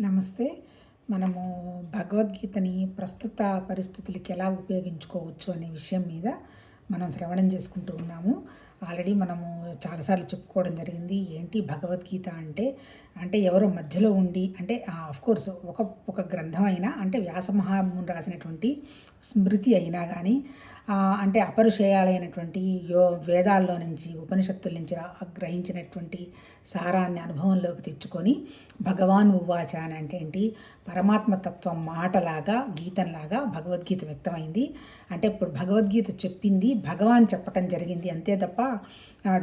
నమస్తే. మనము భగవద్గీతని ప్రస్తుత పరిస్థితులకి ఎలా ఉపయోగించుకోవచ్చు అనే విషయం మీద మనం శ్రవణం చేసుకుంటూ ఉన్నాము. ఆల్రెడీ మనము చాలాసార్లు చెప్పుకోవడం జరిగింది ఏంటి భగవద్గీత అంటే? అంటే ఎవరో మధ్యలో ఉండి అంటే కోర్స్ ఒక ఒక గ్రంథం అయినా అంటే వ్యాసమహాముని రాసినటువంటి స్మృతి అయినా కానీ అంటే అపరిచయాలైనటువంటి యో వేదాల్లో నుంచి ఉపనిషత్తుల నుంచి గ్రహించినటువంటి సారాన్ని అనుభవంలోకి తెచ్చుకొని భగవాన్ ఉవాచ అని అంటే ఏంటి? పరమాత్మతత్వం మాటలాగా గీతంలాగా భగవద్గీత వ్యక్తమైంది. అంటే ఇప్పుడు భగవద్గీత చెప్పింది భగవాన్ చెప్పటం జరిగింది అంతే తప్ప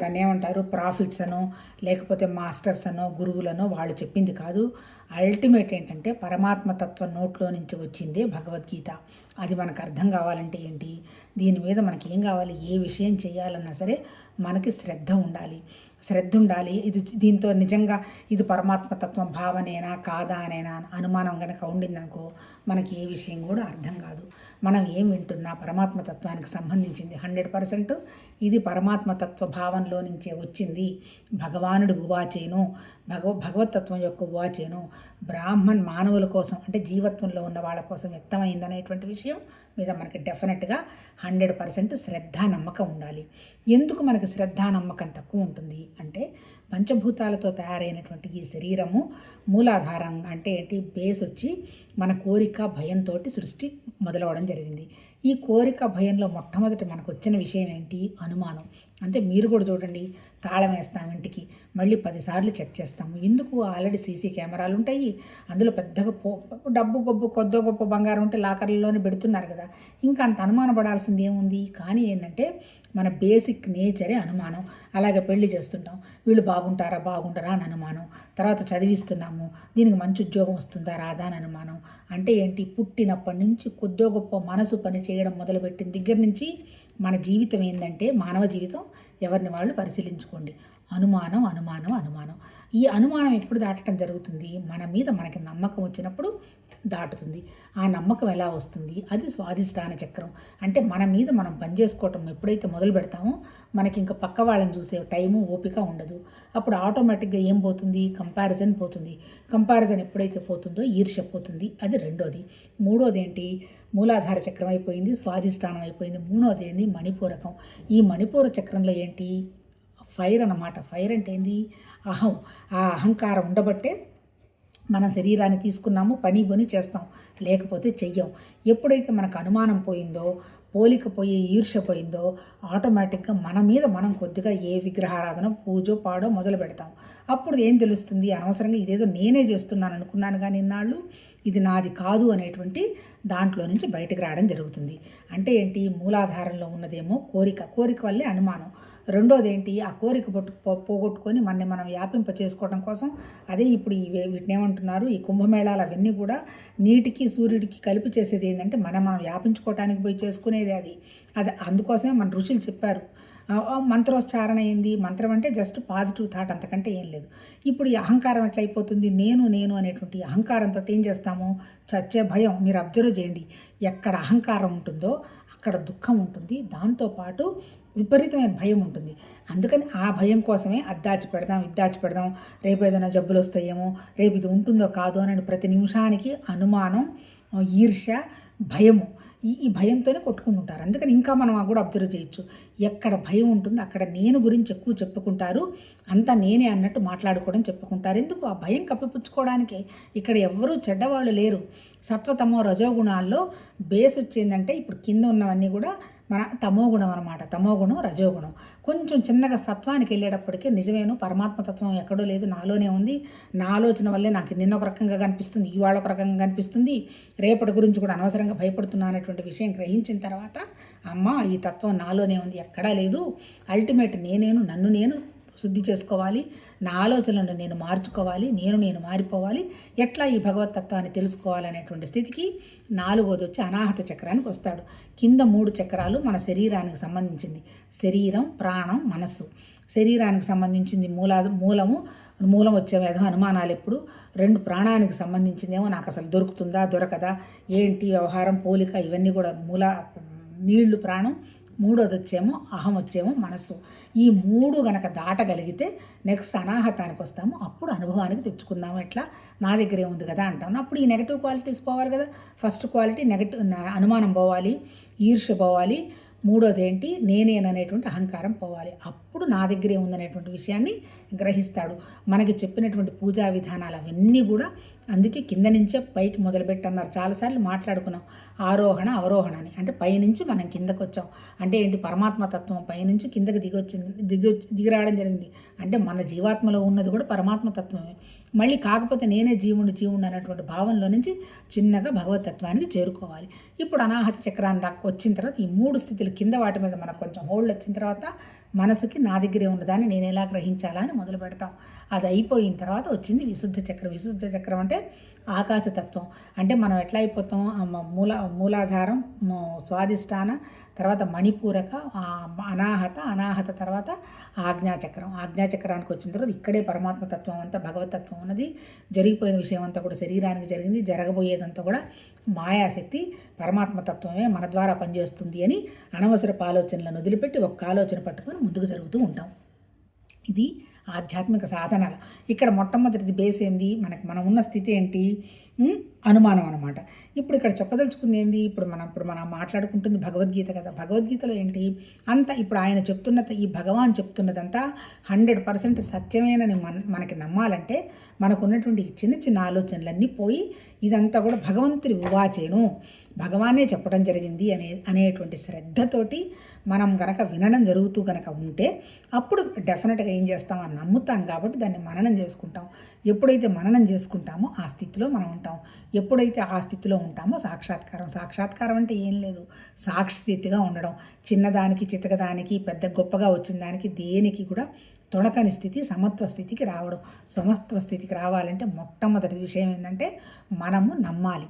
దాన్ని ఏమంటారు? ప్రాఫిట్స్ అనో లేకపోతే మాస్టర్స్ అనో గురువులనో వాళ్ళు చెప్పింది కాదు. అల్టిమేట్ ఏంటంటే పరమాత్మతత్వం నోట్లో నుంచి వచ్చిందే భగవద్గీత. అది మనకు అర్థం కావాలంటే ఏంటి? దీని మీద మనకి ఏం కావాలి? ఏ విషయం చేయాలన్నా సరే మనకి శ్రద్ధ ఉండాలి. శ్రద్ధ ఉండాలి ఇది దీంతో నిజంగా ఇది పరమాత్మతత్వం భావనేనా కాదా అనేనా అనుమానం కనుక ఉండిందనుకో మనకి ఏ విషయం కూడా అర్థం కాదు. మనం ఏం వింటున్నా పరమాత్మతత్వానికి సంబంధించింది హండ్రెడ్ పర్సెంట్ ఇది పరమాత్మతత్వ భావంలో నుంచే వచ్చింది. భగవానుడు ఉవాచేను భగవ భగవతత్వం యొక్క ఉవాచేను బ్రాహ్మణ్ మానవుల కోసం అంటే జీవత్వంలో ఉన్న వాళ్ళ కోసం వ్యక్తమైంది అనేటువంటి విషయం మీద మనకి డెఫినెట్గా హండ్రెడ్ పర్సెంట్ శ్రద్ధ నమ్మకం ఉండాలి. ఎందుకు మనకి శ్రద్ధ నమ్మకం తక్కువ ఉంటుంది? అంటే పంచభూతాలతో తయారైనటువంటి ఈ శరీరము మూలాధారం అంటే ఏంటి? బేస్ వచ్చి మన కోరిక భయంతో సృష్టి మొదలవడం జరిగింది. ఈ కోరిక భయంలో మొట్టమొదటి మనకు వచ్చిన విషయం ఏంటి? అనుమానం. అంటే మీరు కూడా చూడండి తాళం వేస్తాం ఇంటికి మళ్ళీ పదిసార్లు చెక్ చేస్తాము. ఎందుకు? ఆల్రెడీ సీసీ కెమెరాలు ఉంటాయి. అందులో పెద్దగా పో డబ్బు గొప్ప కొద్దో గొప్ప బంగారం ఉంటే లాకర్లలోనే పెడుతున్నారు కదా. ఇంకా అంత అనుమానం పడాల్సింది ఏముంది? కానీ ఏంటంటే మన బేసిక్ నేచరే అనుమానం. అలాగే పెళ్ళి చేస్తుంటాం. వీళ్ళు బాగుంటారా? బాగుంటారా అని అనుమానం. తర్వాత చదివిస్తున్నాము. దీనికి మంచి ఉద్యోగం వస్తుందా? రాదా అని అనుమానం. అంటే ఏంటి? పుట్టినప్పటి నుంచి కొద్దో గొప్ప మనసు పని చేయడం మొదలుపెట్టిన దగ్గర నుంచి మన జీవితం ఏంటంటే మానవ జీవితం ఎవరిని వాళ్ళు పరిశీలించుకోండి. అనుమానం అనుమానం అనుమానం. ఈ అనుమానం ఎప్పుడు దాటడం జరుగుతుంది? మన మీద మనకి నమ్మకం వచ్చినప్పుడు దాటుతుంది. ఆ నమ్మకం ఎలా వస్తుంది? అది స్వాధిష్టాన చక్రం. అంటే మన మీద మనం పనిచేసుకోవటం ఎప్పుడైతే మొదలు పెడతామో మనకి ఇంకా పక్క వాళ్ళని చూసే టైము ఓపిక ఉండదు. అప్పుడు ఆటోమేటిక్గా ఏం పోతుంది? కంపారిజన్ పోతుంది. కంపారిజన్ ఎప్పుడైతే పోతుందో ఈర్ష్య పోతుంది. అది రెండోది. మూడోది ఏంటి? మూలాధార చక్రం అయిపోయింది స్వాధిష్టానం అయిపోయింది. మూడోది ఏంది? మణిపూరకం. ఈ మణిపూర చక్రంలో ఏంటి? ఫైర్ అన్నమాట. ఫైర్ అంటే ఏంది? అహం. ఆ అహంకారం ఉండబట్టే మన శరీరాన్ని తీసుకున్నాము పని పని చేస్తాం లేకపోతే చెయ్యం. ఎప్పుడైతే మనకు అనుమానం పోయిందో పోలిక పోయి ఈర్ష్య పోయిందో ఆటోమేటిక్గా మన మీద మనం కొద్దిగా ఏ విగ్రహారాధన పూజో పాడో మొదలు పెడతాం. అప్పుడు ఏం తెలుస్తుంది? అనవసరంగా ఇదేదో నేనే చేస్తున్నాను అనుకున్నాను కానీ ఇన్నాళ్ళు ఇది నాది కాదు అనేటువంటి దాంట్లో నుంచి బయటకు రావడం జరుగుతుంది. అంటే ఏంటి? మూలాధారంలో ఉన్నదేమో కోరిక. కోరిక వల్లే అనుమానం. రెండోది ఏంటి ఆ కోరిక పట్టు పోగొట్టుకొని మనని మనం వ్యాపింప చేసుకోవడం కోసం అదే ఇప్పుడు ఈ వే- వీటిని ఏమంటున్నారు? ఈ కుంభమేళాలు అవన్నీ కూడా నీటికి సూర్యుడికి కలిపి చేసేది ఏంటంటే మనం మనం వ్యాపించుకోవటానికి పోయి చేసుకునేది అది. అది అందుకోసమే మన ఋషులు చెప్పారు. మంత్రోచ్చారణ ఏంది? మంత్రం అంటే జస్ట్ పాజిటివ్ థాట్ అంతకంటే ఏం లేదు. ఇప్పుడు ఈ అహంకారం ఎట్లయిపోతుంది నేను నేను అనేటువంటి అహంకారంతో ఏం చేస్తాము? చచ్చే భయం. మీరు అబ్జర్వ్ చేయండి. ఎక్కడ అహంకారం ఉంటుందో అక్కడ దుఃఖం ఉంటుంది. దాంతోపాటు విపరీతమైన భయం ఉంటుంది. అందుకని ఆ భయం కోసమే అద్దాచి పెడదాం ఇద్దాచి పెడదాం రేపు ఏదైనా జబ్బులు వస్తాయేమో రేపు ఇది ఉంటుందో కాదో అని ప్రతి నిమిషానికి అనుమానం ఈర్ష్య భయము ఈ ఈ భయంతోనే కొట్టుకుంటుంటారు. అందుకని ఇంకా మనం ఆ కూడా అబ్జర్వ్ చేయొచ్చు. ఎక్కడ భయం ఉంటుందో అక్కడ నేను గురించి ఎక్కువ చెప్పుకుంటారు అంతా నేనే అన్నట్టు మాట్లాడుకోవడం చెప్పుకుంటారు. ఎందుకు? ఆ భయం కప్పిపుచ్చుకోవడానికి. ఇక్కడ ఎవ్వరూ చెడ్డవాళ్ళు లేరు. సత్వతమో రజోగుణాల్లో బేస్ వచ్చిందంటే ఇప్పుడు కింద ఉన్నవన్నీ కూడా మన తమోగుణం అనమాట తమోగుణం రజోగుణం. కొంచెం చిన్నగా సత్వానికి వెళ్ళేటప్పటికే నిజమేను పరమాత్మతత్వం ఎక్కడో లేదు నాలోనే ఉంది. నా ఆలోచన వల్లే నాకు నిన్న ఒక రకంగా కనిపిస్తుంది ఇవాళ ఒక రకంగా కనిపిస్తుంది. రేపటి గురించి కూడా అనవసరంగా భయపడుతున్నా అనేటువంటి విషయం గ్రహించిన తర్వాత అమ్మ ఈ తత్వం నాలోనే ఉంది ఎక్కడా లేదు. అల్టిమేట్ నేనేను నన్ను నేను శుద్ధి చేసుకోవాలి. నా ఆలోచనలను నేను మార్చుకోవాలి. నేను నేను మారిపోవాలి. ఎట్లా ఈ భగవతత్వాన్ని తెలుసుకోవాలనేటువంటి స్థితికి నాలుగోది వచ్చి అనాహత చక్రానికి వస్తాడు. కింద మూడు చక్రాలు మన శరీరానికి సంబంధించింది. శరీరం ప్రాణం మనస్సు. శరీరానికి సంబంధించింది మూలా మూలము మూలం వచ్చే విధం అనుమానాలు ఎప్పుడు? రెండు ప్రాణానికి సంబంధించిందేమో నాకు అసలు దొరుకుతుందా దొరకదా? ఏంటి వ్యవహారం పోలిక ఇవన్నీ కూడా మూల నీళ్ళు ప్రాణం మూడోది వచ్చేమో అహం వచ్చేమో మనస్సు. ఈ మూడు గనక దాటగలిగితే నెక్స్ట్ అనాహతానికి వస్తాము. అప్పుడు అనుభవానికి తెచ్చుకుందాము. ఎట్లా? నా దగ్గరే ఉంది కదా అంటాము అప్పుడు ఈ నెగటివ్ క్వాలిటీస్ పోవాలి కదా. ఫస్ట్ క్వాలిటీ నెగటివ్ అనుమానం పోవాలి ఈర్ష్య పోవాలి. మూడోది ఏంటి నేనేననేటువంటి అహంకారం పోవాలి. అప్పుడు నా దగ్గరే ఉందనేటువంటి విషయాన్ని గ్రహిస్తాడు. మనకి చెప్పినటువంటి పూజా విధానాలు అవన్నీ కూడా అందుకే కింద నుంచే పైకి మొదలుపెట్టన్నారు. చాలాసార్లు మాట్లాడుకున్నాం. ఆరోహణ అవరోహణ అని. అంటే పైనుంచి మనం కిందకు వచ్చాం అంటే ఏంటి? పరమాత్మ తత్వం పైనుంచి కిందకి దిగొచ్చింది దిగి దిగిరావడం జరిగింది. అంటే మన జీవాత్మలో ఉన్నది కూడా పరమాత్మ తత్వమే. మళ్ళీ కాకపోతే నేనే జీవుడు జీవుడు అన్నటువంటి భావంలో నుంచి చిన్నగా భగవతత్వానికి చేరుకోవాలి. ఇప్పుడు అనాహత చక్రాన్ని దాకా వచ్చిన తర్వాత ఈ మూడు స్థితులు కింద వాటి మీద మనకు కొంచెం హోల్డ్ వచ్చిన తర్వాత మనసుకి నా దగ్గరే ఉన్నదాన్ని నేను ఎలా గ్రహించాలా అని మొదలు పెడతాం. అది అయిపోయిన తర్వాత వచ్చింది విశుద్ధ చక్రం. విశుద్ధ చక్రం అంటే ఆకాశతత్వం అంటే మనం ఎట్లా అయిపోతాం? మూల మూలాధారం మ- స్వాదిష్టాన తర్వాత మణిపూరక అనాహత అనాహత తర్వాత ఆజ్ఞాచక్రం ఆజ్ఞాచక్రానికి వచ్చిన తర్వాత ఇక్కడే పరమాత్మ తత్వం అంతా భగవతత్వం ఉన్నది. జరిగిపోయిన విషయం అంతా కూడా శరీరానికి జరిగింది. జరగబోయేదంతా కూడా మాయాశక్తి పరమాత్మతత్వమే మన ద్వారా పనిచేస్తుంది అని అనవసరపు ఆలోచనలను వదిలిపెట్టి ఒక్క ఆలోచన పట్టుకొని ముందుకు జరుగుతూ ఉంటాం. ఇది ఆధ్యాత్మిక సాధనలు. ఇక్కడ మొట్టమొదటిది బేస్ ఏంది? మనకి మనం ఉన్న స్థితి ఏంటి? అనుమానం అనమాట ఇప్పుడు ఇక్కడ చెప్పదలుచుకుంది ఏంది? ఇప్పుడు మనం ఇప్పుడు మనం మాట్లాడుకుంటుంది భగవద్గీత కదా. భగవద్గీతలో ఏంటి? అంత ఇప్పుడు ఆయన చెప్తున్న ఈ భగవాన్ చెప్తున్నదంతా హండ్రెడ్ పర్సెంట్ సత్యమేనని మన మనకి నమ్మాలంటే మనకు ఉన్నటువంటి చిన్న చిన్న ఆలోచనలన్నీ పోయి ఇదంతా కూడా భగవంతుడి ఉవాచేను. భగవానే చెప్పడం జరిగింది అనే అనేటువంటి శ్రద్ధతోటి మనం గనక వినడం జరుగుతూ గనక ఉంటే అప్పుడు డెఫినెట్గా ఏం చేస్తాం అని నమ్ముతాం కాబట్టి దాన్ని మననం చేసుకుంటాం. ఎప్పుడైతే మననం చేసుకుంటామో ఆ స్థితిలో మనం ఉంటాం. ఎప్పుడైతే ఆ స్థితిలో ఉంటామో సాక్షాత్కారం. సాక్షాత్కారం అంటే ఏం లేదు. సాక్షి స్థితిగా ఉండడం. చిన్నదానికి చితకదానికి పెద్ద గొప్పగా వచ్చిన దానికి దేనికి కూడా తొడకని స్థితి సమత్వ స్థితికి రావడం. సమత్వ స్థితికి రావాలంటే మొట్టమొదటి విషయం ఏంటంటే మనము నమ్మాలి.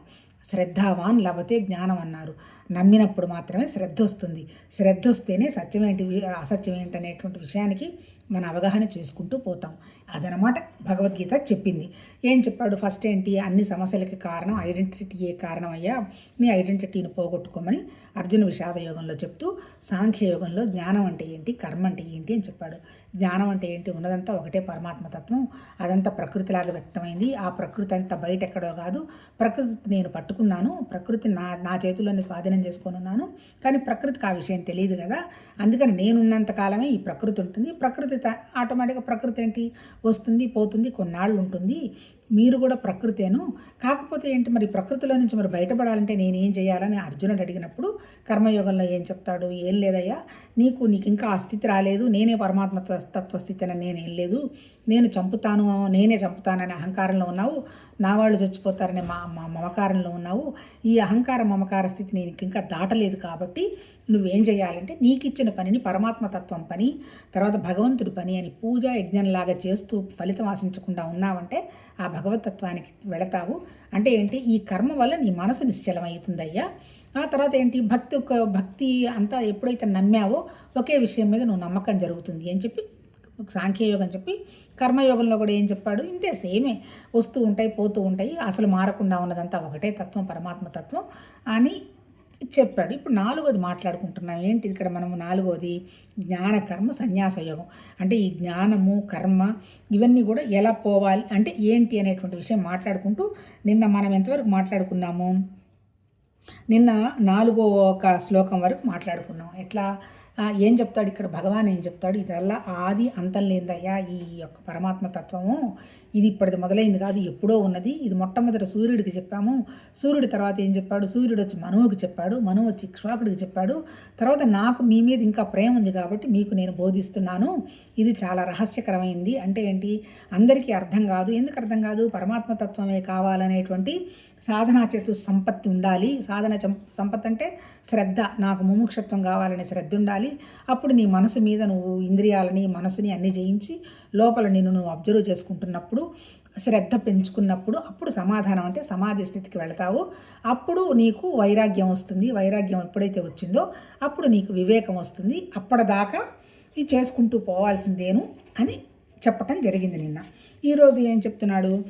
శ్రద్ధావాన్ లభతే జ్ఞానం అన్నారు. నమ్మినప్పుడు మాత్రమే శ్రద్ధ వస్తుంది. శ్రద్ధ వస్తేనే సత్యమేంటి అసత్యం ఏంటనేటువంటి విషయానికి మన అవగాహన చేసుకుంటూ పోతాం. అదనమాట భగవద్గీత చెప్పింది. ఏం చెప్పాడు? ఫస్ట్ ఏంటి? అన్ని సమస్యలకి కారణం ఐడెంటిటీయే కారణం అయ్యా నీ ఐడెంటిటీని పోగొట్టుకోమని అర్జున విషాద యోగంలో చెప్తూ సాంఖ్య యోగంలో జ్ఞానం అంటే ఏంటి? కర్మ అంటే ఏంటి అని చెప్పాడు. జ్ఞానం అంటే ఏంటి? ఉన్నదంతా ఒకటే పరమాత్మ తత్వం. అదంతా ప్రకృతిలాగా వ్యక్తమైంది. ఆ ప్రకృతి అంతా బయట ఎక్కడో కాదు. ప్రకృతి నేను పట్టుకున్నాను. ప్రకృతి నా నా చేతుల్లోనే స్వాధీనం చేసుకొని ఉన్నాను. కానీ ప్రకృతికి ఆ విషయం తెలియదు కదా. అందుకని నేనున్నంత కాలమే ఈ ప్రకృతి ఉంటుంది. ప్రకృతి ఆటోమేటిక్గా ప్రకృతి ఏంటి? వస్తుంది పోతుంది కొన్నాళ్ళు ఉంటుంది. మీరు కూడా ప్రకృతేను. కాకపోతే ఏంటి మరి ప్రకృతిలో నుంచి మరి బయటపడాలంటే నేనేం చేయాలని అర్జునుడు అడిగినప్పుడు కర్మయోగంలో ఏం చెప్తాడు? ఏం లేదయ్యా. నీకు నీకు ఇంకా ఆ స్థితి రాలేదు. నేనే పరమాత్మ తత్వ తత్వస్థితి అని నేనేం లేదు. నేను చంపుతాను నేనే చంపుతాననే అహంకారంలో ఉన్నావు. నా వాళ్ళు చచ్చిపోతారనే మా మా మమకారంలో ఉన్నావు. ఈ అహంకార మమకార స్థితి నీకు ఇంకా దాటలేదు కాబట్టి నువ్వేం చేయాలంటే నీకు ఇచ్చిన పనిని పరమాత్మతత్వం పని తర్వాత భగవంతుడి పని అని పూజ యజ్ఞంలాగా చేస్తూ ఫలితం ఆశించకుండా ఉన్నావంటే ఆ భగవతత్వానికి వెళతావు. అంటే ఏంటి? ఈ కర్మ వల్ల నీ మనసు నిశ్చలమవుతుందయ్యా. ఆ తర్వాత ఏంటి? భక్తి ఒక భక్తి అంతా ఎప్పుడైతే నమ్మావో ఒకే విషయం మీద నువ్వు నమ్మకం జరుగుతుంది అని చెప్పి సాంఖ్యయోగం చెప్పి కర్మయోగంలో కూడా ఏం చెప్పాడు? ఇంతే సేమే. వస్తూ ఉంటాయి పోతూ ఉంటాయి. అసలు మారకుండా ఉన్నదంతా ఒకటే తత్వం పరమాత్మ తత్వం అని చెప్పాడు. ఇప్పుడు నాలుగోది మాట్లాడుకుంటున్నాం. ఏంటి ఇక్కడ మనము నాలుగోది? జ్ఞాన కర్మ సన్యాస యోగం. అంటే ఈ జ్ఞానము కర్మ ఇవన్నీ కూడా ఎలా పోవాలి? అంటే ఏంటి అనేటువంటి విషయం మాట్లాడుకుంటూ నిన్న మనం ఎంతవరకు మాట్లాడుకున్నాము? నిన్న నాలుగో ఒక శ్లోకం వరకు మాట్లాడుకున్నాం. ఎట్లా? ఏం చెప్తాడు ఇక్కడ? భగవాన్ ఏం చెప్తాడు? ఇదల్లా ఆది అంతం లేదయ్యా ఈ యొక్క పరమాత్మ తత్వము. ఇది ఇప్పటిది మొదలైంది కాదు ఎప్పుడో ఉన్నది. ఇది మొట్టమొదట సూర్యుడికి చెప్పాము. సూర్యుడి తర్వాత ఏం చెప్పాడు? సూర్యుడు వచ్చి మనువుకి చెప్పాడు. మనువు వచ్చి ఇక్ష్వాకుడికి చెప్పాడు. తర్వాత నాకు మీ మీద ఇంకా ప్రేమ ఉంది కాబట్టి మీకు నేను బోధిస్తున్నాను. ఇది చాలా రహస్యకరమైంది. అంటే ఏంటి? అందరికీ అర్థం కాదు. ఎందుకు అర్థం కాదు? పరమాత్మ తత్వమే కావాలనేటువంటి సాధనా చేతు సంపత్తి ఉండాలి. సాధన చం- సంపత్తి అంటే శ్రద్ధ. నాకు ముముక్షత్వం కావాలనే శ్రద్ధ ఉండాలి. అప్పుడు నీ మనసు మీద నువ్వు ఇంద్రియాలని మనసుని అన్ని జయించి లోపల నిన్ను నువ్వు అబ్జర్వ్ చేసుకుంటున్నప్పుడు శ్రద్ధ పెంచుకున్నప్పుడు అప్పుడు సమాధానం అంటే సమాధి స్థితికి వెళతావు. అప్పుడు నీకు వైరాగ్యం వస్తుంది. వైరాగ్యం ఎప్పుడైతే వచ్చిందో అప్పుడు నీకు వివేకం వస్తుంది. అప్పటిదాకా ఇది చేసుకుంటూ పోవాల్సిందేను అని చెప్పటం జరిగింది నిన్న. ఈరోజు ఏం చెప్తున్నాడు?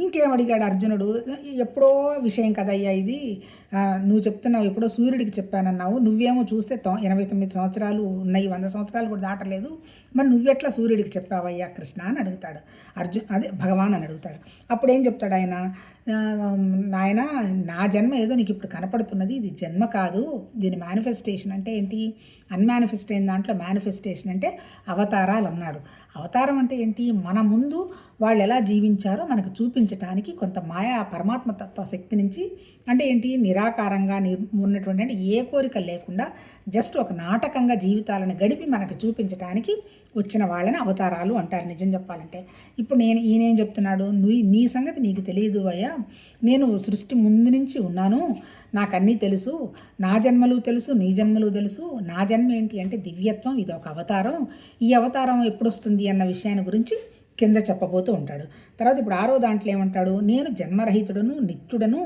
ఇంకేం అడిగాడు అర్జునుడు? ఎప్పుడో విషయం కదయ్యా ఇది. నువ్వు చెప్తున్నావు ఎప్పుడో సూర్యుడికి చెప్పానన్నావు. నువ్వేమో చూస్తే తొ- ఎనభై తొమ్మిది సంవత్సరాలు ఉన్నాయి వంద సంవత్సరాలు కూడా దాటలేదు. మరి నువ్వెట్లా సూర్యుడికి చెప్పావయ్యా కృష్ణ అని అడుగుతాడు. అర్జున్ అదే భగవాన్ అని అడుగుతాడు. అప్పుడు ఏం చెప్తాడు ఆయన? నాయన నా జన్మ ఏదో నీకు ఇప్పుడు కనపడుతున్నది. ఇది జన్మ కాదు. దీని మేనిఫెస్టేషన్ అంటే ఏంటి? అన్మానిఫెస్ట్ అయిన దాంట్లో మేనిఫెస్టేషన్ అంటే అవతారాలు అన్నాడు. అవతారం అంటే ఏంటి? మన ముందు వాళ్ళు ఎలా జీవించారో మనకు చూపించడానికి కొంత మాయా పరమాత్మ తత్వ శక్తి నుంచి అంటే ఏంటి నిరాకారంగా ని ఉన్నటువంటి అంటే ఏ కోరిక లేకుండా జస్ట్ ఒక నాటకంగా జీవితాలను గడిపి మనకు చూపించడానికి వచ్చిన వాళ్ళని అవతారాలు అంటారు నిజం చెప్పాలంటే. ఇప్పుడు నేను ఈయనేం చెప్తున్నాడు? నువ్వు నీ సంగతి నీకు తెలియదు అయ్యా. నేను సృష్టి ముందు నుంచి ఉన్నాను. నాకు అన్నీ తెలుసు. నా జన్మలు తెలుసు నీ జన్మలు తెలుసు. నా జన్మ ఏంటి అంటే దివ్యత్వం ఇది ఒక అవతారం. ఈ అవతారం ఎప్పుడు వస్తుంది అన్న విషయాన్ని గురించి కింద చెప్పబోతూ ఉంటాడు. తర్వాత ఇప్పుడు ఆరో దాంట్లో ఏమంటాడు? నేను జన్మరహితుడను నిత్యుడను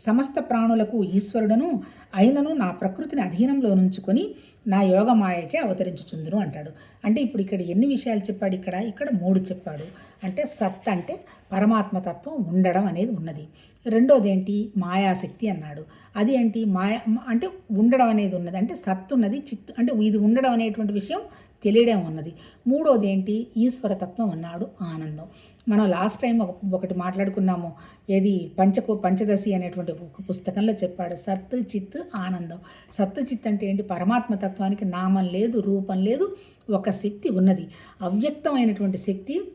సమస్త ప్రాణులకు ఈశ్వరుడను అయినను నా ప్రకృతిని అధీనంలో నుంచుకొని నా యోగ మాయచే అవతరించుచుందును అంటాడు. అంటే ఇప్పుడు ఇక్కడ ఎన్ని విషయాలు చెప్పాడు ఇక్కడ? ఇక్కడ మూడు చెప్పాడు. అంటే సత్ అంటే పరమాత్మతత్వం ఉండడం అనేది ఉన్నది. రెండోది ఏంటి? మాయాశక్తి అన్నాడు. అది ఏంటి? మాయా అంటే ఉండడం అనేది ఉన్నది. అంటే సత్తు ఉన్నది చిత్తు అంటే ఇది ఉండడం అనేటువంటి విషయం తెలియడం ఉన్నది. మూడోది ఏంటి ఈశ్వరతత్వం అన్నాడు ఆనందం. మనం లాస్ట్ టైం ఒక ఒకటి మాట్లాడుకున్నాము. ఏది? పంచకు పంచదశి అనేటువంటి ఒక పుస్తకంలో చెప్పాడు. సత్ చిత్ ఆనందం. సత్ చిత్ అంటే ఏంటి? పరమాత్మ తత్వానికి నామం లేదు రూపం లేదు ఒక శక్తి ఉన్నది. అవ్యక్తమైనటువంటి శక్తి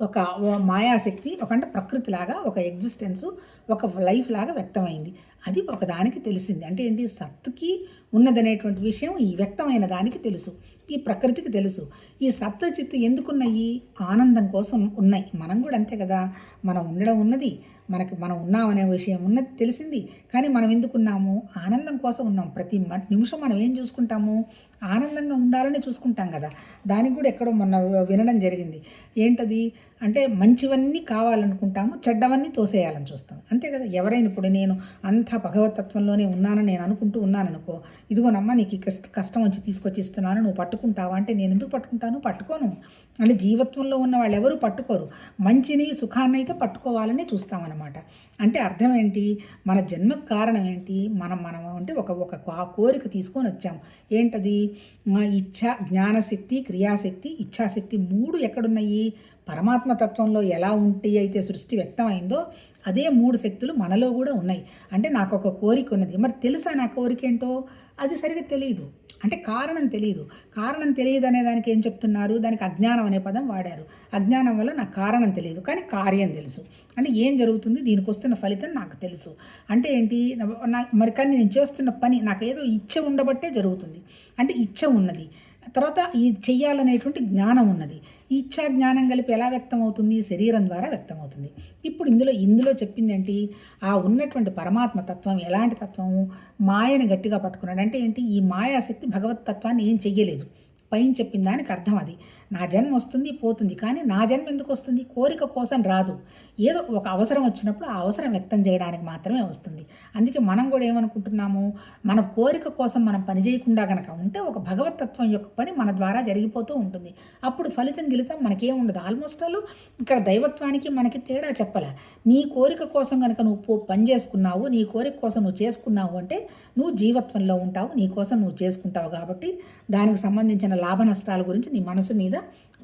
ఒక మాయాశక్తి ఒక అంటే ప్రకృతిలాగా ఒక ఎగ్జిస్టెన్స్ ఒక లైఫ్ లాగా వ్యక్తమైంది. అది ఒకదానికి తెలిసింది. అంటే ఏంటి? సత్తుకి ఉన్నదనేటువంటి విషయం ఈ వ్యక్తమైన దానికి తెలుసు. ఈ ప్రకృతికి తెలుసు. ఈ సత్తు చిత్తు ఎందుకున్నాయి? ఆనందం కోసం ఉన్నాయి. మనం కూడా అంతే కదా. మనం ఉండడం ఉన్నది. మనకి మనం ఉన్నామనే విషయం ఉన్నది తెలిసింది. కానీ మనం ఎందుకున్నాము? ఆనందం కోసం ఉన్నాం. ప్రతి నిమిషం మనం ఏం చూసుకుంటాము? ఆనందంగా ఉండాలని చూసుకుంటాం కదా. దానికి కూడా ఎక్కడో మొన్న వినడం జరిగింది. ఏంటది? అంటే మంచివన్నీ కావాలనుకుంటాము చెడ్డవన్నీ తోసేయాలని చూస్తాం. అంతే కదా? ఎవరైనా ఇప్పుడు నేను అంత భగవతత్వంలోనే ఉన్నానని నేను అనుకుంటూ ఉన్నాననుకో ఇదిగోనమ్మా నీకు కష్ట కష్టం వచ్చి తీసుకొచ్చి ఇస్తున్నాను నువ్వు పట్టుకుంటావా అంటే నేను ఎందుకు పట్టుకుంటాను? పట్టుకోను. అంటే జీవత్వంలో ఉన్న వాళ్ళు ఎవరు పట్టుకోరు. మంచిని సుఖాన్ని అయితే పట్టుకోవాలని చూస్తామన్నమాట. అంటే అర్థం ఏంటి? మన జన్మకు కారణం ఏంటి? మనం మనం అంటే ఒక ఒక కోరిక తీసుకొని వచ్చాం. ఏంటది? మా ఇచ్ఛ జ్ఞానశక్తి క్రియాశక్తి ఇచ్ఛాశక్తి మూడు ఎక్కడున్నాయి? పరమాత్మ తత్వంలో ఎలా ఉంటే అయితే సృష్టి వ్యక్తమైందో అదే మూడు శక్తులు మనలో కూడా ఉన్నాయి. అంటే నాకు ఒక కోరిక ఉన్నది. మరి తెలుసా నా కోరిక ఏంటో అది సరిగ్గా తెలియదు అంటే కారణం తెలియదు కారణం తెలియదు అనే దానికి ఏం చెప్తున్నారు? దానికి అజ్ఞానం అనే పదం వాడారు. అజ్ఞానం వల్ల నాకు కారణం తెలియదు కానీ కార్యం తెలుసు. అంటే ఏం జరుగుతుంది? దీనికి వస్తున్న ఫలితం నాకు తెలుసు. అంటే ఏంటి? నా- నా- మరి కానీ నేను చేస్తున్న పని నాకు ఏదో ఇచ్చ ఉండబట్టే జరుగుతుంది. అంటే ఇచ్చ ఉన్నది. తర్వాత ఈ చెయ్యాలనేటువంటి జ్ఞానం ఉన్నది. ఇచ్చా జ్ఞానం కలిపి ఎలా వ్యక్తం అవుతుంది శరీరం ద్వారా వ్యక్తమవుతుంది. ఇప్పుడు ఇందులో ఇందులో చెప్పిందేంటి? ఆ ఉన్నటువంటి పరమాత్మ తత్వం ఎలాంటి తత్వము? మాయను గట్టిగా పట్టుకున్నాడు. అంటే ఏంటి? ఈ మాయాశక్తి భగవత్ తత్వాన్ని ఏం చెయ్యలేదు. పైన చెప్పిన దానికి అర్థం అది. నా జన్మ వస్తుంది పోతుంది. కానీ నా జన్మ ఎందుకు వస్తుంది? కోరిక కోసం రాదు. ఏదో ఒక అవసరం వచ్చినప్పుడు ఆ అవసరం వ్యక్తం చేయడానికి మాత్రమే వస్తుంది. అందుకే మనం కూడా ఏమనుకుంటున్నాము? మన కోరిక కోసం మనం పని చేయకుండా ఉంటే ఒక భగవతత్వం యొక్క పని మన ద్వారా జరిగిపోతూ ఉంటుంది. అప్పుడు ఫలితం గిలితం మనకేం ఉండదు ఆల్మోస్ట్ ఆల్ ఇక్కడ దైవత్వానికి మనకి తేడా చెప్పలే. నీ కోరిక కోసం కనుక నువ్వు పో- పని చేసుకున్నావు నీ కోరిక కోసం నువ్వు చేసుకున్నావు అంటే నువ్వు జీవత్వంలో ఉంటావు నీ కోసం నువ్వు చేసుకుంటావు కాబట్టి దానికి సంబంధించిన లాభ నష్టాల గురించి నీ మనసు మీద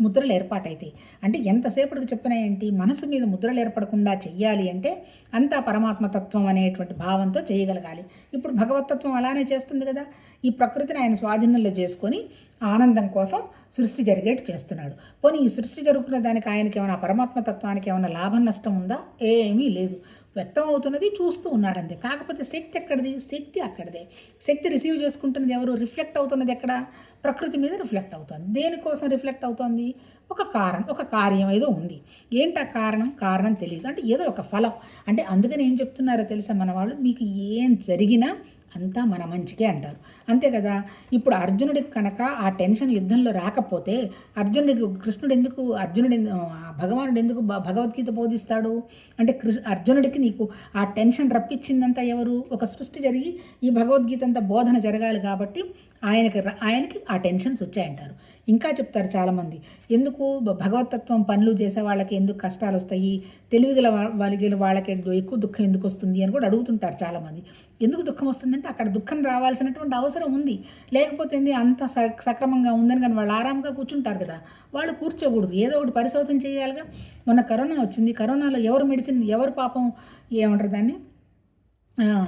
ముద్రలు ఏర్పాటైతాయి. అంటే ఎంతసేపటికి చెప్పినా ఏంటి? మనసు మీద ముద్రలు ఏర్పడకుండా చెయ్యాలి అంటే అంతా పరమాత్మతత్వం అనేటువంటి భావంతో చేయగలగాలి. ఇప్పుడు భగవతత్వం అలానే చేస్తుంది కదా. ఈ ప్రకృతిని ఆయన స్వాధీనంలో చేసుకొని ఆనందం కోసం సృష్టి జరిగేట్టు చేస్తున్నాడు. పోనీ ఈ సృష్టి జరుగుతున్న దానికి ఆయనకి ఏమైనా పరమాత్మతత్వానికి ఏమైనా లాభం నష్టం ఉందా? ఏమీ లేదు. వ్యక్తం అవుతున్నది చూస్తూ ఉన్నాడంతే. కాకపోతే శక్తి ఎక్కడిది? శక్తి అక్కడిదే. శక్తి రిసీవ్ చేసుకుంటున్నది ఎవరు? రిఫ్లెక్ట్ అవుతున్నది ఎక్కడ? ప్రకృతి మీద రిఫ్లెక్ట్ అవుతుంది. దేనికోసం రిఫ్లెక్ట్ అవుతుంది? ఒక కారణం ఒక కార్యం ఏదో ఉంది. ఏంటి ఆ కారణం? కారణం తెలియదు అంటే ఏదో ఒక ఫలం. అంటే అందుకని ఏం చెప్తున్నారో తెలుసా మన వాళ్ళు మీకు ఏం జరిగినా అంతా మన మంచికే అంటారు. అంతే కదా? ఇప్పుడు అర్జునుడికి కనుక ఆ టెన్షన్ యుద్ధంలో రాకపోతే అర్జునుడికి కృష్ణుడు ఎందుకు అర్జునుడు ఆ భగవానుడు ఎందుకు భగవద్గీత బోధిస్తాడు? అంటే కృష్ అర్జునుడికి నీకు ఆ టెన్షన్ రప్పించిందంతా ఎవరు? ఒక సృష్టి జరిగి ఈ భగవద్గీత అంతా బోధన జరగాలి కాబట్టి ఆయనకి ఆయనకి ఆ టెన్షన్స్ వచ్చాయంటారు. ఇంకా చెప్తారు చాలామంది. ఎందుకు? భ- భగవతత్వం పనులు చేసే వాళ్ళకి ఎందుకు కష్టాలు వస్తాయి తెలివిగల వాళ్ళ వాళ్ళకి వాళ్ళకి ఎక్కువ దుఃఖం ఎందుకు వస్తుంది అని కూడా అడుగుతుంటారు చాలామంది. ఎందుకు దుఃఖం వస్తుందంటే అక్కడ దుఃఖం రావాల్సినటువంటి అవసరం ఉంది. లేకపోతే ఏంది? అంత సక్రమంగా ఉందని కానీ వాళ్ళు ఆరాంగా కూర్చుంటారు కదా. వాళ్ళు కూర్చోకూడదు. ఏదో ఒకటి పరిశోధన చేయాలిగా. మొన్న కరోనా వచ్చింది. కరోనాలో ఎవరు మెడిసిన్ ఎవరు పాపం ఏమంటారు దాన్ని?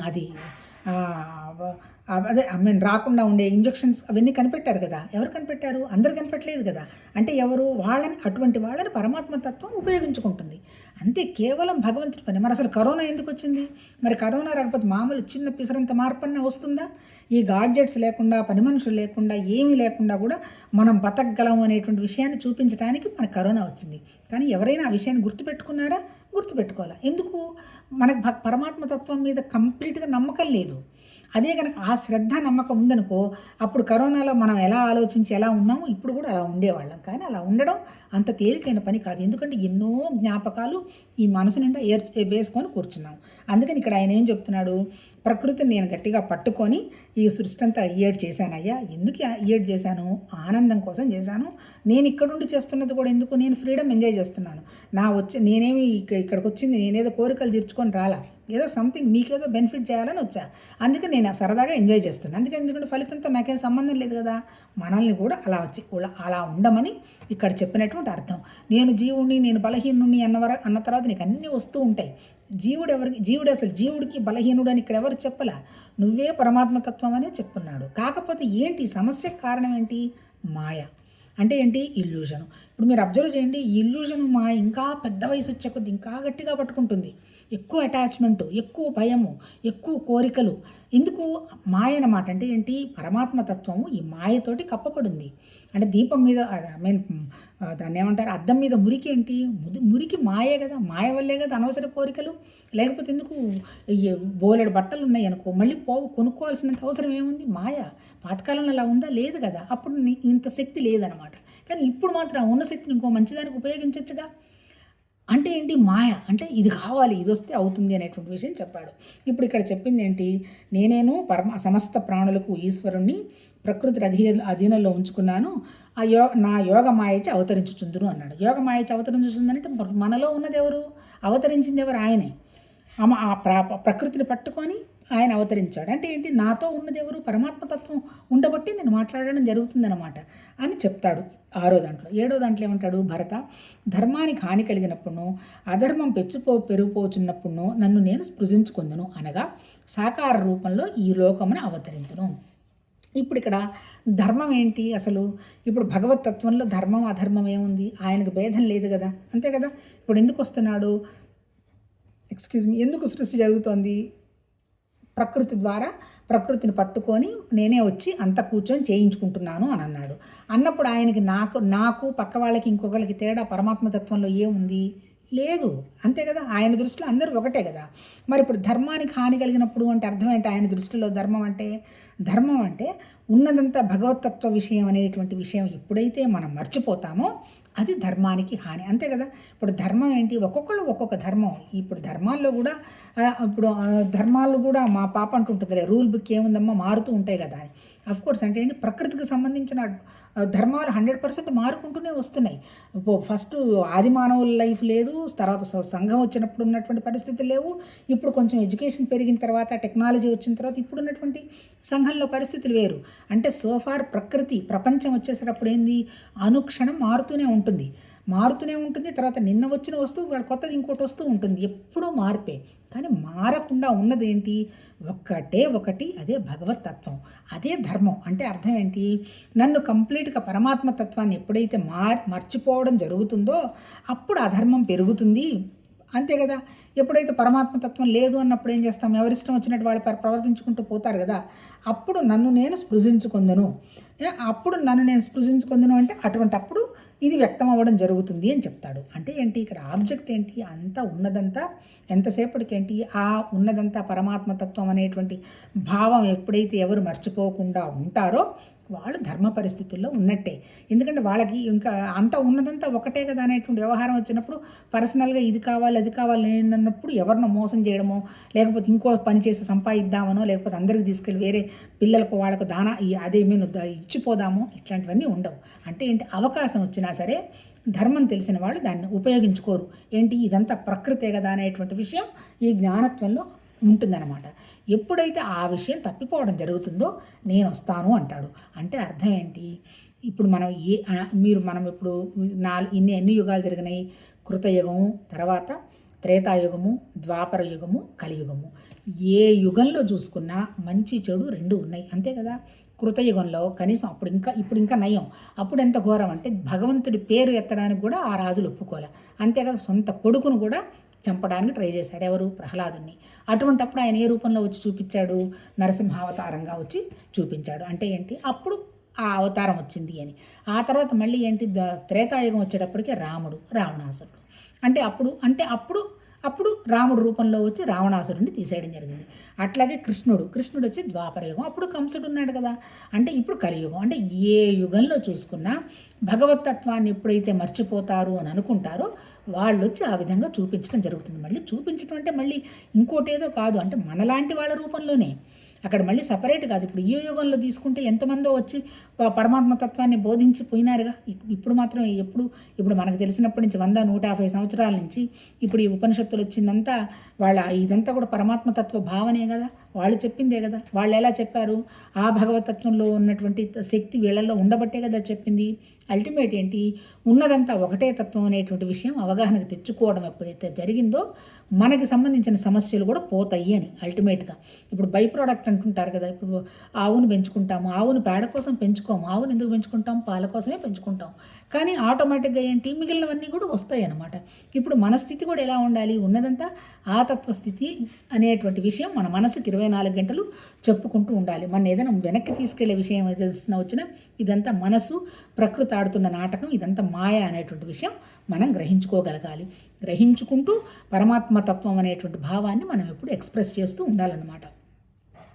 అది అదే ఐ మీన్ రాకుండా ఉండే ఇంజెక్షన్స్ అవన్నీ కనిపెట్టారు కదా. ఎవరు కనిపెట్టారు? అందరు కనిపెట్టలేదు కదా. అంటే ఎవరు? వాళ్ళని అటువంటి వాళ్ళని పరమాత్మ తత్వం ఉపయోగించుకుంటుంది. అంతే కేవలం భగవంతుడి పని. మరి అసలు కరోనా ఎందుకు వచ్చింది? మరి కరోనా రాకపోతే మామూలు చిన్న పిసరంత మార్పన్న వస్తుందా? ఈ గాడ్జెట్స్ లేకుండా పని మనుషులు లేకుండా ఏమీ లేకుండా కూడా మనం బతకగలం అనేటువంటి విషయాన్ని చూపించడానికి మన కరోనా వచ్చింది. కానీ ఎవరైనా ఆ విషయాన్ని గుర్తుపెట్టుకున్నారా? గుర్తుపెట్టుకోవాలా. ఎందుకు? మనకు పరమాత్మ తత్వం మీద కంప్లీట్గా నమ్మకం లేదు. అదే కనుక ఆ శ్రద్ధ నమ్మకం ఉందనుకో అప్పుడు కరోనాలో మనం ఎలా ఆలోచించి ఎలా ఉన్నామో ఇప్పుడు కూడా అలా ఉండేవాళ్ళం. కానీ అలా ఉండడం అంత తేలికైన పని కాదు. ఎందుకంటే ఎన్నో జ్ఞాపకాలు ఈ మనసు నిండా ఏర్ వేసుకొని కూర్చున్నాం. అందుకని ఇక్కడ ఆయన ఏం చెప్తున్నాడు? ప్రకృతిని నేను గట్టిగా పట్టుకొని ఈ సృష్టి అంతా ఏడు చేశానయ్యా ఎందుకు ఏడు చేశాను? ఆనందం కోసం చేశాను. నేను ఇక్కడుండి చేస్తున్నది కూడా ఎందుకు? నేను ఫ్రీడమ్ ఎంజాయ్ చేస్తున్నాను. నా వచ్చి నేనేమి ఇక్కడికి వచ్చింది నేనేదో కోరికలు తీర్చుకొని రాలా? ఏదో సంథింగ్ మీకేదో బెనిఫిట్ చేయాలని వచ్చా. అందుకే నేను సరదాగా ఎంజాయ్ చేస్తున్నాను అందుకే ఎందుకంటే ఫలితంతో నాకేం సంబంధం లేదు కదా. మనల్ని కూడా అలా వచ్చి అలా ఉండమని ఇక్కడ చెప్పినటువంటి అర్థం. నేను జీవుడిని నేను బలహీనుణ్ణి అన్నవర అన్న తర్వాత నీకు అన్నీ వస్తూ ఉంటాయి. జీవుడు ఎవరికి జీవుడు అసలు జీవుడికి బలహీనుడు అని ఇక్కడ ఎవరు చెప్పలా? నువ్వే పరమాత్మతత్వం అనే చెప్పున్నాడు కాకపోతే ఏంటి? సమస్యకు కారణం ఏంటి? మాయ. అంటే ఏంటి? ఇల్యూజను ఇప్పుడు మీరు అబ్జర్వ్ చేయండి ఈ ఇల్యూజన్ మా ఇంకా పెద్ద వయసు వచ్చే కొద్ది ఇంకా గట్టిగా పట్టుకుంటుంది. ఎక్కువ అటాచ్మెంట్ ఎక్కువ భయము ఎక్కువ కోరికలు. ఎందుకు? మాయ అన్నమాట. అంటే ఏంటి? పరమాత్మ తత్వము ఈ మాయతోటి కప్పబడింది. అంటే దీపం మీద ఐ మీన్ దాన్ని ఏమంటారు? అద్దం మీద మురికి ఏంటి? మురికి మాయే కదా. మాయ వల్లే కదా అనవసర కోరికలు. లేకపోతే ఎందుకు? బోలెడు బట్టలు ఉన్నాయి అనుకో మళ్ళీ పోవు కొనుక్కోవాల్సినంత అవసరం ఏముంది? మాయ. పాతకాలంలో అలా ఉందా? లేదు కదా. అప్పుడు ఇంత శక్తి లేదనమాట కానీ ఇప్పుడు మాత్రం ఉన్న శక్తిని ఇంకో మంచిదానికి ఉపయోగించవచ్చుగా అంటే ఏంటి? మాయ. అంటే ఇది కావాలి ఇది వస్తే అవుతుంది అనేటువంటి విషయం చెప్పాడు. ఇప్పుడు ఇక్కడ చెప్పింది ఏంటి? నేనేను పరమ సమస్త ప్రాణులకు ఈశ్వరుణ్ణి ప్రకృతి అధీ అధీనంలో ఉంచుకున్నాను. ఆ యోగ నా యోగ మాయచి అవతరించుచుందును అన్నాడు. యోగ మాయచి అవతరించుచుందంటే మనలో ఉన్నది ఎవరు? అవతరించింది ఎవరు? ఆయనే. ఆ ప్ర ప్రకృతిని పట్టుకొని ఆయన అవతరించాడు. అంటే ఏంటి? నాతో ఉన్నది ఎవరు? పరమాత్మతత్వం ఉండబట్టి నేను మాట్లాడడం జరుగుతుందన్నమాట అని చెప్తాడు ఆరో దాంట్లో. ఏడో దాంట్లో ఏమంటాడు? భరత ధర్మానికి హాని కలిగినప్పుడును అధర్మం పెచ్చిపో పెరిగిపోచున్నప్పుడును నన్ను నేను స్పృశించుకుందును అనగా సాకార రూపంలో ఈ లోకమును అవతరించును ఇప్పుడు ఇక్కడ ధర్మం ఏంటి అసలు? ఇప్పుడు భగవత్ తత్వంలో ధర్మం అధర్మం ఏముంది? ఆయనకు భేదం లేదు కదా? అంతే కదా? ఇప్పుడు ఎందుకు వస్తున్నాడు? ఎక్స్క్యూజ్ మీ ఎందుకు సృష్టి జరుగుతోంది? ప్రకృతి ద్వారా ప్రకృతిని పట్టుకొని నేనే వచ్చి అంత కూర్చొని చేయించుకుంటున్నాను అని అన్నాడు. అన్నప్పుడు ఆయనకి నాకు నాకు పక్క వాళ్ళకి ఇంకొకళ్ళకి తేడా పరమాత్మ తత్వంలో ఏముంది? లేదు. అంతే కదా? ఆయన దృష్టిలో అందరూ ఒకటే కదా? మరి ఇప్పుడు ధర్మానికి హాని కలిగినప్పుడు అంటే అర్థం ఏంటి? ఆయన దృష్టిలో ధర్మం అంటే? ధర్మం అంటే ఉన్నదంతా భగవతత్వ విషయం అనేటువంటి విషయం ఎప్పుడైతే మనం మర్చిపోతామో అది ధర్మానికి హాని. అంతే కదా? ఇప్పుడు ధర్మం ఏంటి? ఒక్కొక్కళ్ళు ఒక్కొక్క ధర్మం. ఇప్పుడు ధర్మాల్లో కూడా ఇప్పుడు ధర్మాలు కూడా మా పాప అంటుంటుంది రూల్ బుక్ ఏముందమ్మా? మారుతూ ఉంటాయి కదా అఫ్ కోర్స్ అంటే ఏంటి? ప్రకృతికి సంబంధించిన ధర్మాలు హండ్రెడ్ పర్సెంట్ మారుకుంటూనే వస్తున్నాయి. ఫస్ట్ ఆది మానవుల లైఫ్ లేదు తర్వాత సంఘం వచ్చినప్పుడు ఉన్నటువంటి పరిస్థితులు లేవు ఇప్పుడు కొంచెం ఎడ్యుకేషన్ పెరిగిన తర్వాత టెక్నాలజీ వచ్చిన తర్వాత ఇప్పుడు ఉన్నటువంటి సంఘంలో పరిస్థితులు వేరు. అంటే సోఫార్ ప్రకృతి ప్రపంచం వచ్చేసేటప్పుడు ఏంది? అనుక్షణం మారుతూనే ఉంటుంది. మారుతూనే ఉంటుంది తర్వాత నిన్న వచ్చిన వస్తువు కొత్తది ఇంకోటి వస్తూ ఉంటుంది. ఎప్పుడూ మార్పే. కానీ మారకుండా ఉన్నది ఏంటి ఒక్కటే ఒకటి అదే భగవత్ తత్వం అదే ధర్మం. అంటే అర్థం ఏంటి? నన్ను కంప్లీట్గా పరమాత్మ తత్వాన్ని ఎప్పుడైతే మార్ మర్చిపోవడం జరుగుతుందో అప్పుడు అధర్మం పెరుగుతుంది. అంతే కదా? ఎప్పుడైతే పరమాత్మ తత్వం లేదు అన్నప్పుడు ఏం చేస్తాం? ఎవరిష్టం వచ్చినట్టు వాళ్ళు ప్రవర్తించుకుంటూ పోతారు కదా? అప్పుడు నన్ను నేను స్పృశించుకుందును. అప్పుడు నన్ను నేను స్పృశించుకుందును అంటే అటువంటి అప్పుడు ఇది వ్యక్తం అవ్వడం జరుగుతుంది అని చెప్తాడు. అంటే ఏంటి? ఇక్కడ ఆబ్జెక్ట్ ఏంటి? అంతా ఉన్నదంతా ఎంతసేపటికేంటి? ఆ ఉన్నదంతా పరమాత్మతత్వం అనేటువంటి భావం ఎప్పుడైతే ఎవరు మర్చిపోకుండా ఉంటారో వాళ్ళు ధర్మ పరిస్థితుల్లో ఉన్నట్టే. ఎందుకంటే వాళ్ళకి ఇంకా అంత ఉన్నదంతా ఒకటే కదా అనేటువంటి వ్యవహారం వచ్చినప్పుడు పర్సనల్గా ఇది కావాలి అది కావాలి అన్నప్పుడు ఎవరినో మోసం చేయడమో లేకపోతే ఇంకో పని చేసి సంపాదిద్దామనో లేకపోతే అందరికి తీసుకెళ్ళి వేరే పిల్లలకు వాళ్ళకు దానా అదే మేము ఇచ్చిపోదామో ఇట్లాంటివన్నీ ఉండవు. అంటే ఏంటి? అవకాశం వచ్చినా సరే ధర్మం తెలిసిన వాళ్ళు దాన్ని ఉపయోగించుకోరు. ఏంటి? ఇదంతా ప్రకృతే కదా అనేటువంటి విషయం ఈ జ్ఞానత్వంలో ఉంటుందన్నమాట. ఎప్పుడైతే ఆ విషయం తప్పిపోవడం జరుగుతుందో నేను వస్తాను అంటాడు. అంటే అర్థం ఏంటి? ఇప్పుడు మనం ఏ మీరు మనం ఇప్పుడు నాలుగు ఇన్ని ఎన్ని యుగాలు జరిగినాయి? కృతయుగము తర్వాత త్రేతాయుగము ద్వాపర యుగము కలియుగము. ఏ యుగంలో చూసుకున్నా మంచి చెడు రెండు ఉన్నాయి. అంతే కదా? కృతయుగంలో కనీసం అప్పుడు ఇంకా ఇప్పుడు ఇంకా నయం. అప్పుడు ఎంత ఘోరం అంటే భగవంతుడి పేరు ఎత్తడానికి కూడా ఆ రాజులు ఒప్పుకోలే. అంతేకాదు సొంత కొడుకును కూడా చంపడానికి ట్రై చేశాడు. ఎవరు? ప్రహ్లాదుని అటువంటప్పుడు ఆయన ఏ రూపంలో వచ్చి చూపించాడు? నరసింహావతారంగా వచ్చి చూపించాడు. అంటే ఏంటి? అప్పుడు ఆ అవతారం వచ్చింది అని. ఆ తర్వాత మళ్ళీ ఏంటి? ద- త్రేతాయుగం వచ్చేటప్పటికి రాముడు రావణాసురుడు. అంటే అప్పుడు అంటే అప్పుడు అప్పుడు రాముడు రూపంలో వచ్చి రావణాసురుడిని తీసేయడం జరిగింది. అట్లాగే కృష్ణుడు కృష్ణుడు వచ్చి ద్వాపరయుగం అప్పుడు కంసుడు ఉన్నాడు కదా. అంటే ఇప్పుడు కలియుగం. అంటే ఏ యుగంలో చూసుకున్నా భగవతత్వాన్ని ఎప్పుడైతే మర్చిపోతారు అని అనుకుంటారో వాళ్ళు వచ్చి ఆ విధంగా చూపించడం జరుగుతుంది. మళ్ళీ చూపించడం అంటే మళ్ళీ ఇంకోటేదో కాదు. అంటే మనలాంటి వాళ్ళ రూపంలోనే. అక్కడ మళ్ళీ సపరేట్ కాదు. ఇప్పుడు ఈ యుగంలో తీసుకుంటే ఎంతమందో వచ్చి పరమాత్మ తత్వాన్ని బోధించి పోయినారుగా. ఇప్పుడు మాత్రం ఎప్పుడు ఇప్పుడు మనకు తెలిసినప్పటి నుంచి వంద నూట యాభై సంవత్సరాల నుంచి ఇప్పుడు ఈ ఉపనిషత్తులు వచ్చిందంతా వాళ్ళ ఇదంతా కూడా పరమాత్మ తత్వ భావనే కదా. వాళ్ళు చెప్పిందే కదా. వాళ్ళు ఎలా చెప్పారు? ఆ భగవతత్వంలో ఉన్నటువంటి శక్తి వీళ్ళల్లో ఉండబట్టే కదా చెప్పింది. అల్టిమేట్ ఏంటి? ఉన్నదంతా ఒకటే తత్వం అనేటువంటి విషయం అవగాహనకు తెచ్చుకోవడం ఎప్పుడైతే జరిగిందో మనకి సంబంధించిన సమస్యలు కూడా పోతాయి అని అల్టిమేట్గా. ఇప్పుడు బై ప్రోడక్ట్ అంటుంటారు కదా ఇప్పుడు ఆవును పెంచుకుంటాము ఆవును పేడ కోసం పెంచుకోము ఆవును ఎందుకు పెంచుకుంటాం? పాల కోసమే పెంచుకుంటాం. కానీ ఆటోమేటిక్గా ఏంటి? మిగిలినవన్నీ కూడా వస్తాయి అన్నమాట ఇప్పుడు మన స్థితి కూడా ఎలా ఉండాలి? ఉన్నదంతా ఆ తత్వ స్థితి అనేటువంటి విషయం మన మనసుకి ఇరవై నాలుగు గంటలు చెప్పుకుంటూ ఉండాలి. మన ఏదైనా వెనక్కి తీసుకెళ్ళే విషయం ఏదైనా వచ్చినా వచ్చినా ఇదంతా మనసు ప్రకృతి ఆడుతున్న నాటకం ఇదంతా మాయ అనేటువంటి విషయం మనం గ్రహించుకోగలగాలి. గ్రహించుకుంటూ పరమాత్మతత్వం అనేటువంటి భావాన్ని మనం ఎప్పుడు ఎక్స్ప్రెస్ చేస్తూ ఉండాలన్నమాట.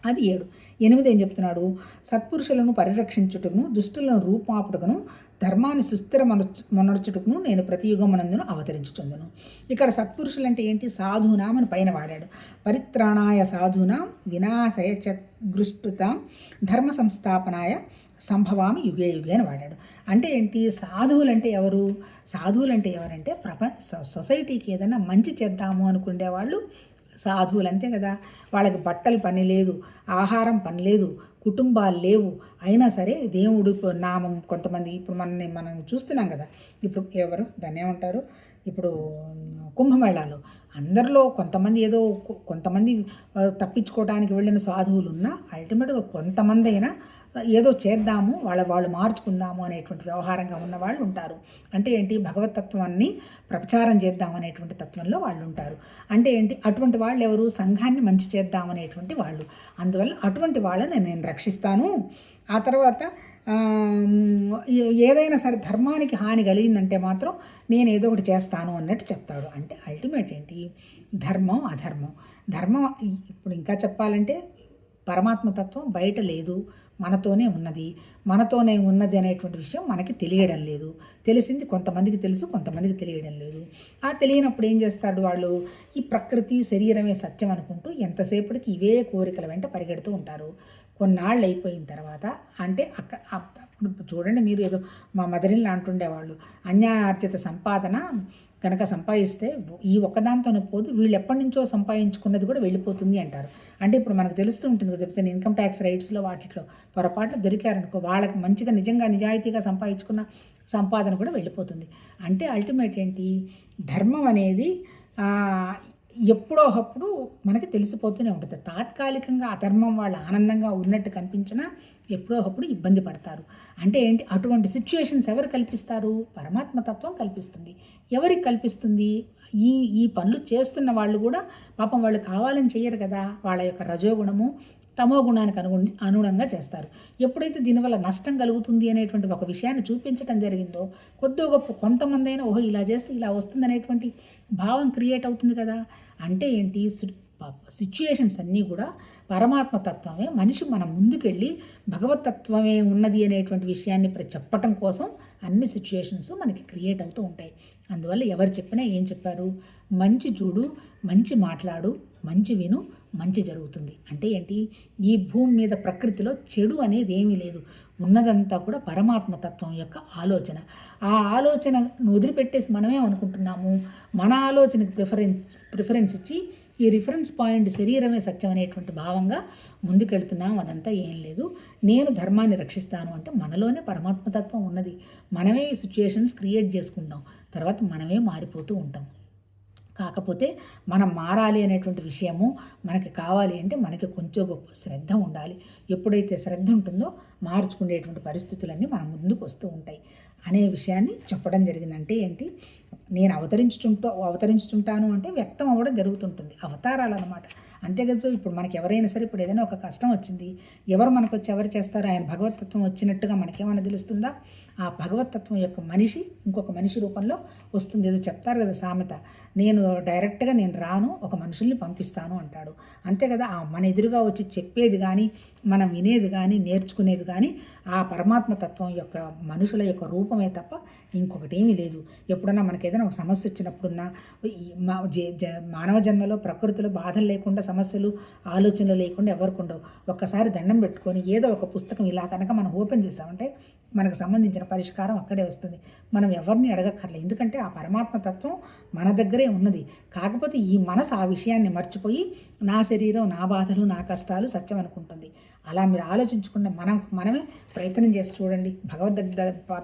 అది ఏడు. ఎనిమిది ఏం చెప్తున్నాడు? సత్పురుషులను పరిరక్షించుటకును దుష్టులను రూపాపుటకును ధర్మాన్ని సుస్థిర మనర్చుటకును నేను ప్రతి యుగమనందును అవతరించుచుందును. ఇక్కడ సత్పురుషులు అంటే ఏంటి? సాధునామని పైన వాడాడు. పరిత్రాణాయ సాధునాం వినాశయ చృష్టుతాం ధర్మ సంస్థాపనాయ సంభవామి యుగే యుగే అని వాడాడు. అంటే ఏంటి? సాధువులు అంటే ఎవరు? సాధువులు అంటే ఎవరంటే ప్రపంచ సొసైటీకి ఏదైనా మంచి చేద్దాము అనుకునే వాళ్ళు సాధువులు అంతే కదా. వాళ్ళకి బట్టలు పని లేదు ఆహారం పని లేదు కుటుంబాలు లేవు. అయినా సరే దేవుడు నామం కొంతమంది ఇప్పుడు మనని మనం చూస్తున్నాం కదా. ఇప్పుడు ఎవరు? దాన్ని ఏమంటారు? ఇప్పుడు కుంభమేళాలో అందరిలో కొంతమంది ఏదో కొంతమంది తప్పించుకోవడానికి వెళ్ళిన సాధువులు ఉన్నా అల్టిమేట్గా కొంతమంది అయినా ఏదో చేద్దాము వాళ్ళ వాళ్ళు మార్చుకుందాము అనేటువంటి వ్యవహారంగా ఉన్న వాళ్ళు ఉంటారు. అంటే ఏంటి? భగవతత్వాన్ని ప్రచారం చేద్దాం అనేటువంటి తత్వంలో వాళ్ళు ఉంటారు. అంటే ఏంటి? అటువంటి వాళ్ళు ఎవరు? సంఘాన్ని మంచి చేద్దాం అనేటువంటి వాళ్ళు. అందువల్ల అటువంటి వాళ్ళని నేను రక్షిస్తాను. ఆ తర్వాత ఏదైనా సరే ధర్మానికి హాని కలిగిందంటే మాత్రం నేను ఏదో ఒకటి చేస్తాను అన్నట్టు చెప్తాడు. అంటే అల్టిమేట్ ఏంటి? ధర్మం అధర్మం. ధర్మం ఇప్పుడు ఇంకా చెప్పాలంటే పరమాత్మ తత్వం బయట లేదు. మనతోనే ఉన్నది. మనతోనే ఉన్నది అనేటువంటి విషయం మనకి తెలియడం లేదు. తెలిసింది కొంతమందికి తెలుసు కొంతమందికి తెలియడం లేదు. ఆ తెలియనప్పుడు ఏం చేస్తాడు వాళ్ళు? ఈ ప్రకృతి శరీరమే సత్యం అనుకుంటూ ఎంతసేపటికి ఇవే కోరికల వెంట పరిగెడుతూ ఉంటారు. కొన్నాళ్ళు అయిపోయిన తర్వాత అంటే అక్క అప్పుడు చూడండి మీరు ఏదో మా మదరిల్ని అంటుండేవాళ్ళు. అన్యాయార్జిత సంపాదన కనుక సంపాదిస్తే ఈ ఒక్కదాంతోనే పోదు వీళ్ళు ఎప్పటి నుంచో సంపాదించుకున్నది కూడా వెళ్ళిపోతుంది అంటారు. అంటే ఇప్పుడు మనకు తెలుస్తూ ఉంటుంది కదా చెప్తే ఇన్కమ్ ట్యాక్స్ రైట్స్లో వాటిలో పొరపాట్లు దొరికారనుకో వాళ్ళకి మంచిగా నిజంగా నిజాయితీగా సంపాదించుకున్న సంపాదన కూడా వెళ్ళిపోతుంది. అంటే అల్టిమేట్ ఏంటి? ధర్మం అనేది ఎప్పుడో ఒకప్పుడు మనకి తెలిసిపోతూనే ఉంటుంది. తాత్కాలికంగా అధర్మం వాళ్ళు ఆనందంగా ఉన్నట్టు కనిపించినా ఎప్పుడో ఒకప్పుడు ఇబ్బంది పడతారు. అంటే ఏంటి? అటువంటి సిచ్యువేషన్స్ ఎవరు కల్పిస్తారు? పరమాత్మ తత్వం కల్పిస్తుంది. ఎవరికి కల్పిస్తుంది? ఈ ఈ పనులు చేస్తున్న వాళ్ళు కూడా పాపం వాళ్ళు కావాలని చేయరు కదా. వాళ్ళ యొక్క రజోగుణము తమో గుణానికి అనుగు అనుగుణంగా చేస్తారు. ఎప్పుడైతే దీనివల్ల నష్టం కలుగుతుంది అనేటువంటి ఒక విషయాన్ని చూపించడం జరిగిందో కొద్దో గొప్ప కొంతమందైనా ఓహో ఇలా చేస్తే ఇలా వస్తుందనేటువంటి భావం క్రియేట్ అవుతుంది కదా! అంటే ఏంటి? సిచ్యుయేషన్స్ అన్నీ కూడా పరమాత్మ తత్వమే మనిషి మనం ముందుకెళ్ళి భగవత్ తత్వమే ఉన్నది అనేటువంటి విషయాన్ని ఇప్పుడు చెప్పటం కోసం అన్ని సిచ్యుయేషన్స్ మనకి క్రియేట్ అవుతూ ఉంటాయి. అందువల్ల ఎవరు చెప్పినా ఏం చెప్పారు? మంచి చూడు మంచి మాట్లాడు మంచి విను మంచి జరుగుతుంది. అంటే ఏంటి? ఈ భూమి మీద ప్రకృతిలో చెడు అనేది ఏమీ లేదు. ఉన్నదంతా కూడా పరమాత్మ తత్వం యొక్క ఆలోచన. ఆ ఆలోచన వదిలిపెట్టేసి మనమే అనుకుంటున్నాము? మన ఆలోచనకి ప్రిఫరెన్స్ ప్రిఫరెన్స్ ఇచ్చి ఈ రిఫరెన్స్ పాయింట్ శరీరమే సత్యం అనేటువంటి భావంగా ముందుకెళ్తున్నాం. అదంతా ఏం లేదు. నేను ధర్మాన్ని రక్షిస్తాను అంటే మనలోనే పరమాత్మతత్వం ఉన్నది. మనమే ఈ సిచ్యుయేషన్స్ క్రియేట్ చేసుకుంటాం తర్వాత మనమే మారిపోతూ ఉంటాం. కాకపోతే మనం మారాలి అనేటువంటి విషయము మనకి కావాలి అంటే మనకి కొంచెం గొప్ప శ్రద్ధ ఉండాలి. ఎప్పుడైతే శ్రద్ధ ఉంటుందో మార్చుకునేటువంటి పరిస్థితులన్నీ మన ముందుకు వస్తూ ఉంటాయి. అనే విషయాన్ని చెప్పడం జరిగిందంటే ఏంటి? నేను అవతరించుతుంటూ అవతరించుతుంటాను అంటే వ్యక్తం అవ్వడం జరుగుతుంటుంది. అవతారాలు అనమాట అంతేకాదు ఇప్పుడు మనకి ఎవరైనా సరే ఇప్పుడు ఏదైనా ఒక కష్టం వచ్చింది ఎవరు మనకు వచ్చి ఎవరు చేస్తారో ఆయన భగవతత్వం వచ్చినట్టుగా మనకేమైనా తెలుస్తుందా? ఆ భగవతత్వం యొక్క మనిషి ఇంకొక మనిషి రూపంలో వస్తుంది. ఏదో చెప్తారు కదా సామెత. నేను డైరెక్ట్గా నేను రాను ఒక మనుషుల్ని పంపిస్తాను అంటాడు. అంతే కదా ఆ మన ఎదురుగా వచ్చి చెప్పేది కానీ మనం వినేది కానీ నేర్చుకునేది కానీ ఆ పరమాత్మ తత్వం యొక్క మనుషుల యొక్క రూపమే తప్ప ఇంకొకటి ఏమీ లేదు. ఎప్పుడన్నా మనకి ఏదైనా ఒక సమస్య వచ్చినప్పుడున్నా మా- జ- మానవ జన్మలో ప్రకృతిలో బాధలు లేకుండా సమస్యలు ఆలోచనలు లేకుండా ఎవరికి ఉండవు. ఒక్కసారి దండం పెట్టుకొని ఏదో ఒక పుస్తకం ఇలా కనుక మనం ఓపెన్ చేసామంటే మనకు సంబంధించిన పరిష్కారం అక్కడే వస్తుంది. మనం ఎవరిని అడగక్కర్లేదు. ఎందుకంటే ఆ పరమాత్మ తత్వం మన దగ్గరే ఉన్నది. కాకపోతే ఈ మనసు ఆ విషయాన్ని మర్చిపోయి నా శరీరం నా బాధలు నా కష్టాలు సత్యం అనుకుంటుంది. అలా మీరు ఆలోచించకుండా మనం మనమే ప్రయత్నం చేసి చూడండి. భగవద్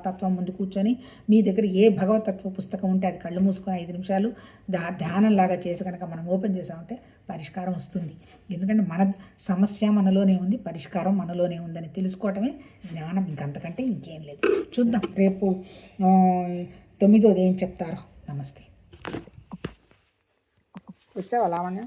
తత్వం ముందు కూర్చొని మీ దగ్గర ఏ భగవతత్వ పుస్తకం ఉంటే అది కళ్ళు మూసుకొని ఐదు నిమిషాలు దా ధ్యానంలాగా చేసి కనుక మనం ఓపెన్ చేసామంటే పరిష్కారం వస్తుంది. ఎందుకంటే మన సమస్య మనలోనే ఉంది పరిష్కారం మనలోనే ఉందని తెలుసుకోవటమే జ్ఞానం. ఇంకంతకంటే ఇంకేం లేదు. చూద్దాం. రేపు తొమ్మిదోది ఏం చెప్తారో. నమస్తే. వచ్చావా లావణ్య?